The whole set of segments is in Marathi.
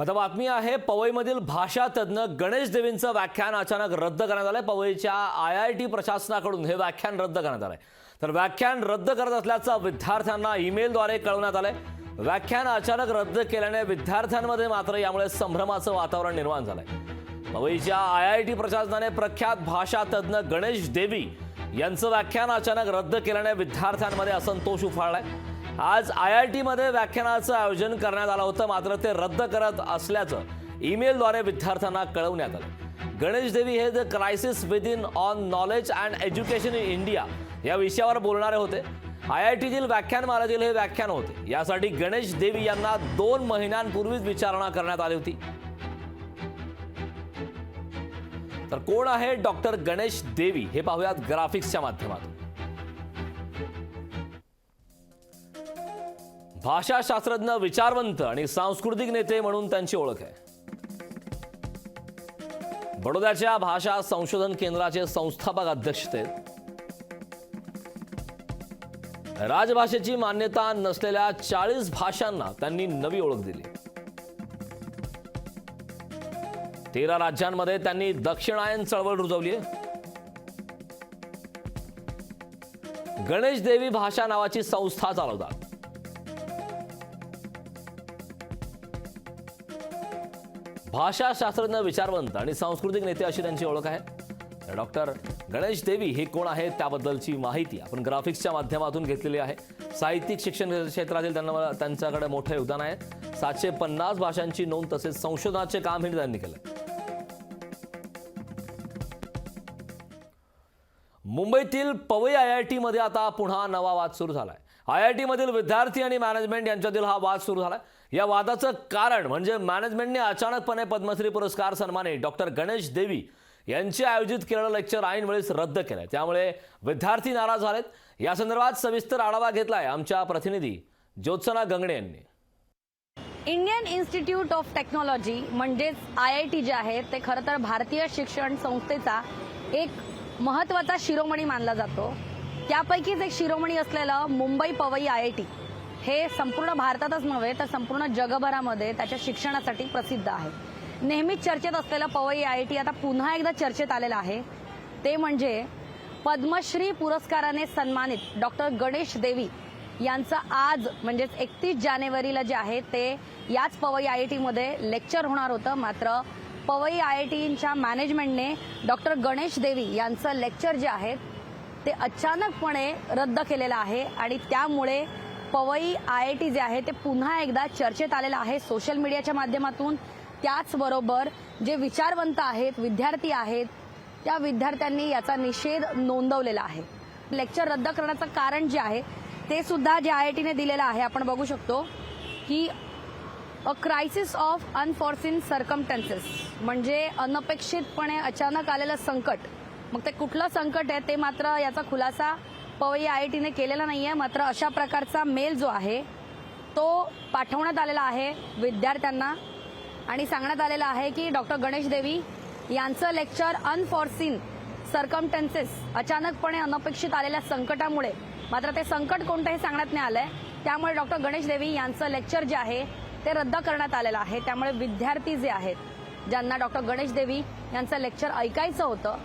आता बातमी आहे पवईमधील भाषा तज्ज्ञ गणेश देवींचं व्याख्यान अचानक रद्द करण्यात आलंय. पवईच्या आय आय टी प्रशासनाकडून हे व्याख्यान रद्द करण्यात आलंय. तर व्याख्यान रद्द करत असल्याचं विद्यार्थ्यांना ईमेलद्वारे कळवण्यात आलंय. व्याख्यान अचानक रद्द केल्याने विद्यार्थ्यांमध्ये मात्र यामुळे संभ्रमाचं वातावरण निर्माण झालंय. पवईच्या आय आय टी प्रशासनाने प्रख्यात भाषा तज्ज्ञ गणेश देवी यांचं व्याख्यान अचानक रद्द केल्याने विद्यार्थ्यांमध्ये असंतोष उफाळलाय. आज आय आय टीमध्ये व्याख्यानाचं आयोजन करण्यात आलं होतं. मात्र ते रद्द करत असल्याचं ईमेलद्वारे विद्यार्थ्यांना कळवण्यात आलं. गणेश देवी हे the crisis within on knowledge and education in India या विषयावर बोलणारे होते. आय आय टीतील व्याख्यानमालेतील हे व्याख्यान होते. यासाठी गणेश देवी यांना दोन महिन्यांपूर्वीच विचारणा करण्यात आली होती. तर कोण आहे डॉक्टर गणेश देवी? हे पाहूयात ग्राफिक्सच्या माध्यमातून. भाषाशास्त्रज्ञ विचारवंत आणि सांस्कृतिक नेते म्हणून त्यांची ओळख आहे. बडोद्याच्या भाषा संशोधन केंद्राचे संस्थापक अध्यक्ष ते. राजभाषेची मान्यता नसलेल्या चाळीस भाषांना त्यांनी नवी ओळख दिली. तेरा राज्यांमध्ये त्यांनी दक्षिणायन चळवळ रुजवली गणेश देवी भाषा नावाची संस्था चालवतात. भाषाशास्त्रज्ञ विचारवंत आणि सांस्कृतिक नेते अशी त्यांची ओळख आहे. डॉक्टर गणेश देवी हे कोण आहेत त्याबद्दलची माहिती आपण ग्राफिक्सच्या माध्यमातून घेतलेली आहे. साहित्यिक शिक्षण क्षेत्रातील त्यांना त्यांच्याकडे मोठं योगदान आहे. सातशे पन्नास भाषांची नोंद तसेच संशोधनाचे काम हे त्यांनी केलं. मुंबईतील पवई आय आय टीमध्ये आता पुन्हा नवा वाद सुरू झाला आहे आय आय टीमधील विद्यार्थी आणि मॅनेजमेंट यांच्यातील हा वाद सुरू झाला. या वादाचं कारण म्हणजे मॅनेजमेंटने अचानकपणे पद्मश्री पुरस्कार सन्माने डॉक्टर गणेश देवी यांचे आयोजित केलेलं लेक्चर ऐनवेळीस रद्द केलंय. त्यामुळे विद्यार्थी नाराज झालेत. या संदर्भात सविस्तर आढावा घेतलाय आमच्या प्रतिनिधी ज्योत्सना गंगणे यांनी. इंडियन इन्स्टिट्यूट ऑफ टेक्नॉलॉजी म्हणजेच आय आय टी जे आहे ते खरं तर भारतीय शिक्षण संस्थेचा एक महत्त्वाचा शिरोमणी मानला जातो. त्यापैकीच एक शिरोमणी असलेलं Mumbai Powai I I T हे संपूर्ण भारतातच नव्हे तर संपूर्ण जगभरामध्ये त्याच्या शिक्षणासाठी प्रसिद्ध आहे. नेहमीच चर्चेत असलेलं पवई आय आय टी आता पुन्हा एकदा चर्चेत आलेलं आहे. ते म्हणजे पद्मश्री पुरस्काराने सन्मानित डॉक्टर गणेश देवी यांचं आज म्हणजेच एकतीस जानेवारीला जे आहे ते याच पवई आय आय टीमध्ये लेक्चर होणार होतं. मात्र पवई आय आय टीच्या मॅनेजमेंटने डॉक्टर गणेश देवी यांचं लेक्चर जे आहे ते अचानकपणे रद्द केलेलं आहे आणि त्यामुळे पवई आय आय टी जे आहे ते पुन्हा एकदा चर्चेत आलेलं आहे सोशल मीडियाच्या माध्यमातून. त्याचबरोबर जे विचारवंत आहेत विद्यार्थी आहेत त्या विद्यार्थ्यांनी याचा निषेध नोंदवलेला आहे. लेक्चर रद्द करण्याचं कारण जे आहे ते सुद्धा जे आय आय टीने दिलेलं आहे आपण बघू शकतो की a crisis of unforeseen circumstances म्हणजे अनपेक्षितपणे अचानक आलेलं संकट मग ते कुठलं संकट आहे ते मात्र याचा खुलासा पवई आय आय टीने केलेला नाहीये. मात्र अशा प्रकारचा मेल जो आहे तो पाठवण्यात आलेला आहे विद्यार्थ्यांना. आणि सांगण्यात आलेलं आहे की डॉक्टर गणेश देवी यांचं लेक्चर अनफॉर्सिन सर्कमटन्सेस अचानकपणे अनपेक्षित आलेल्या संकटामुळे मात्र ते संकट कोणतं हे सांगण्यात नाही आलंय. त्यामुळे डॉक्टर गणेश देवी यांचं लेक्चर जे आहे ते रद्द करण्यात आलेलं आहे. त्यामुळे विद्यार्थी जे आहेत ज्यांना डॉक्टर गणेश देवी यांचं लेक्चर ऐकायचं होतं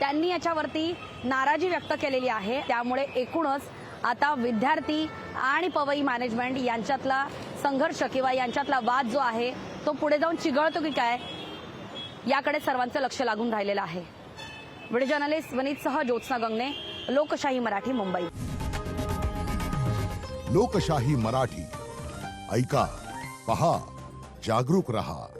त्यांनी याच्यावरती नाराजी व्यक्त केलेली आहे. त्यामुळे एकूणच आता विद्यार्थी आणि पवई मॅनेजमेंट यांच्यातला संघर्ष किंवा यांच्यातला वाद जो आहे तो पुढे जाऊन चिघळतो की काय याकडे सर्वांचं लक्ष लागून राहिलेलं आहे. व्हिडिओ जर्नलिस्ट वनितसह ज्योत्स्ना गंगने लोकशाही मराठी मुंबई. लोकशाही मराठी. ऐका पहा जागरूक रहा.